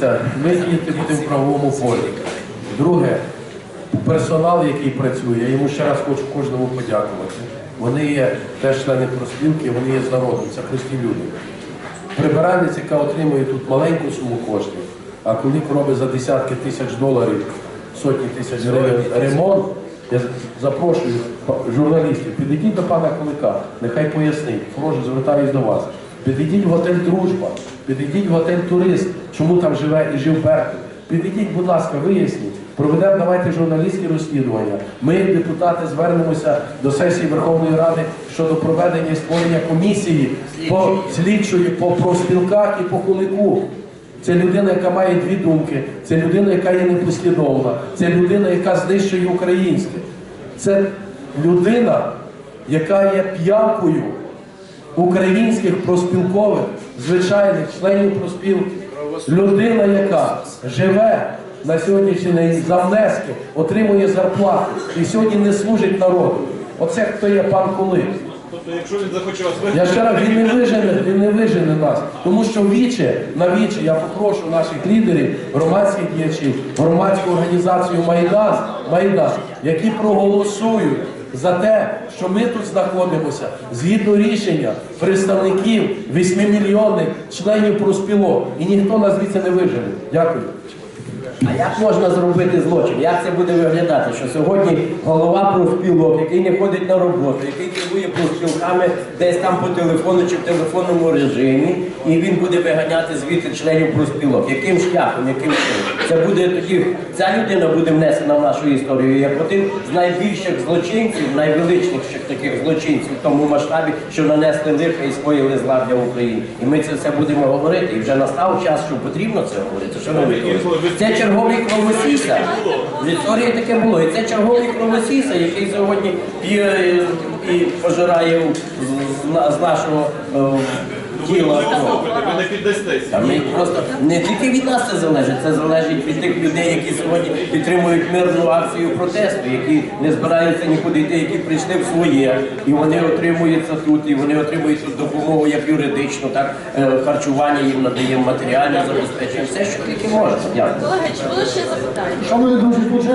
Дивіться, ми діяти будемо в правовому полі. Друге, персонал, який працює, я йому ще раз хочу кожному подякувати. Вони є теж члени проспілки, вони є з народом, це прості люди. Прибиральниця, яка отримує тут маленьку суму коштів, а коли робить за десятки тисяч доларів, сотні тисяч гривень ремонт, я запрошую журналістів, підійдіть до пана Кулика, нехай пояснить. Прошу, звертаюсь до вас. Підійдіть в готель Дружба, підійдіть в готель Турист, чому там живе і жив Беркут. Підійдіть, будь ласка, виясніть. Проведемо давайте журналістські розслідування. Ми, як депутати, звернемося до сесії Верховної Ради щодо проведення і створення комісії по слідчої по профспілках і по кулику. Це людина, яка має дві думки, це людина, яка є непослідовна, це людина, яка знищує українське. Це людина, яка є п'явкою українських проспілкових, звичайних членів проспілки. Людина, яка живе на сьогоднішній за внески, отримує зарплату і сьогодні не служить народу. Оце хто є пан Кулик. Тобто, якщо він захоче вас Я ще раз, він не вижене, він не вижене нас. Тому що віче на віче я попрошу наших лідерів, громадських діячів, громадську організацію Майдан, Майдан, які проголосують за те, що ми тут знаходимося згідно рішення представників 8-мільйонних членів проспілок. І ніхто нас звідси не вижене. Дякую. А як можна зробити злочин? Як це буде виглядати? Що сьогодні голова профспілок, який не ходить на роботу, який керує профспілками десь там по телефону чи в телефонному режимі, і він буде виганяти звідти членів профспілок. Яким шляхом, яким чином? Це буде тоді, ця людина буде внесена в нашу історію як один з найбільших злочинців, найвеличніших таких злочинців в тому масштабі, що нанесли лиха і скоїли зла для України. І ми це все будемо говорити. І вже настав час, що потрібно це говорити. Шановні колеги. Це черговий кровосіса. В історії таке було. І це черговий кровосіса, який сьогодні п'є е, і пожирає з, нашого е, тіла. ви не піддастеся. Та ми просто не тільки від нас це залежить, це залежить від тих людей, які сьогодні підтримують мирну акцію протесту, які не збираються нікуди йти, які прийшли в своє, і вони отримуються тут, і вони отримують тут допомогу як юридичну, так е, харчування їм надаємо матеріальне забезпечення, все, що тільки можна. Дякую. Колеги, чи було ще запитання? Шановні друзі,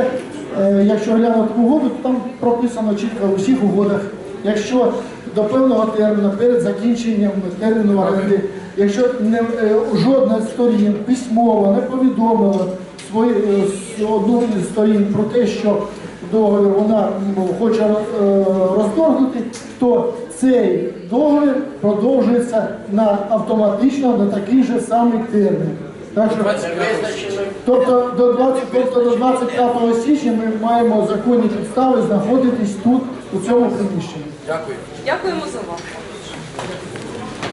е, якщо глянути угоду, то там прописано чітко в усіх угодах, якщо до певного терміну, перед закінченням терміну оренди, якщо не, е, жодна з сторін письмово не повідомила свої, е, одну із сторін про те, що договір вона хоче е, розторгнути, то цей договір продовжується на автоматично на такий же самий термін. Так що Тобто до 20, тобто до 25 січня ми маємо законні підстави знаходитись тут, у цьому приміщенні. Дякуємо за увагу.